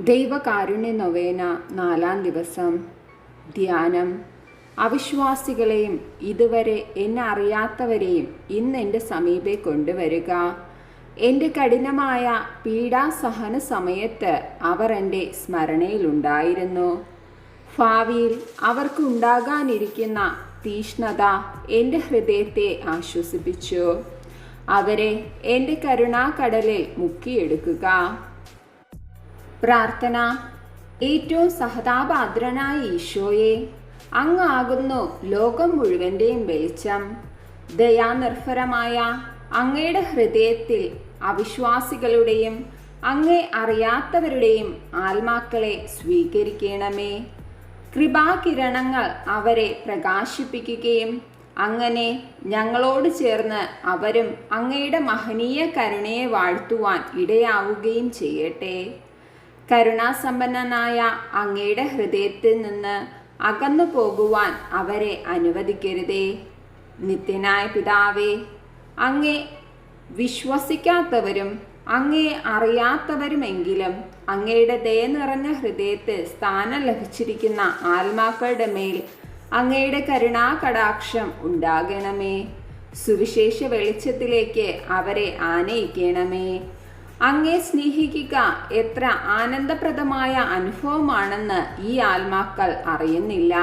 ദൈവകാരുണ്യ നൊവേന നാലാം ദിവസം. ധ്യാനം. അവിശ്വാസികളെയും ഇതുവരെ എന്നെ അറിയാത്തവരെയും ഇന്ന് എന്റെ സമീപേ കൊണ്ടുവരിക. എന്റെ കഠിനമായ പീഡാസഹന സമയത്ത് അവർ എന്റെ സ്മരണയിലുണ്ടായിരുന്നു. ഭാവിയിൽ അവർക്കുണ്ടാകാനിരിക്കുന്ന തീഷ്ണത എന്റെ ഹൃദയത്തെ ആശ്വസിപ്പിച്ചു. അവരെ എന്റെ കരുണാകടലിൽ മുക്കിയെടുക്കുക. പ്രാർത്ഥന. ഏറ്റവും സഹതാപാദ്രനായ ഈശോയെ അങ്ങാകുന്നു ലോകം മുഴുവന്റെയും വെളിച്ചം. ദയാനിർഭരമായ അങ്ങയുടെ ഹൃദയത്തിൽ അവിശ്വാസികളുടെയും അങ്ങേ അറിയാത്തവരുടെയും ആത്മാക്കളെ സ്വീകരിക്കണമേ. കൃപാകിരണങ്ങൾ അവരെ പ്രകാശിപ്പിക്കുകയും അങ്ങനെ ഞങ്ങളോട് ചേർന്ന് അവരും അങ്ങയുടെ മഹനീയ കരുണയെ വാഴ്ത്തുവാൻ ഇടയാവുകയും ചെയ്യട്ടെ. കരുണാസമ്പന്നനായ അങ്ങയുടെ ഹൃദയത്തിൽ നിന്ന് അകന്നു പോകുവാൻ അവരെ അനുവദിക്കരുതേ. നിത്യനായ പിതാവേ അങ്ങേ വിശ്വസിക്കാത്തവരും അങ്ങേ അറിയാത്തവരുമെങ്കിലും അങ്ങയുടെ ദയ നിറഞ്ഞ ഹൃദയത്തിൽ സ്ഥാനം ലഭിച്ചിരിക്കുന്ന ആത്മാക്കളുടെ മേൽ അങ്ങയുടെ കരുണാകടാക്ഷം ഉണ്ടാകണമേ. സുവിശേഷ വെളിച്ചത്തിലേക്ക് അവരെ ആനയിക്കണമേ. അങ്ങേ സ്നേഹിക്കുക എത്ര ആനന്ദപ്രദമായ അനുഭവമാണെന്ന് ഈ ആത്മാക്കൾ അറിയുന്നില്ല.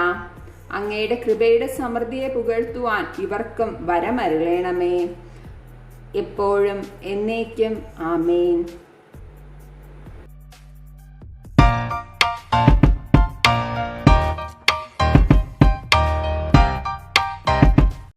അങ്ങയുടെ കൃപയുടെ സമൃദ്ധിയെ പുകഴ്ത്തുവാൻ ഇവർക്കും വരമരുളേണമേ. എപ്പോഴും എന്നേക്കും ആമേൻ.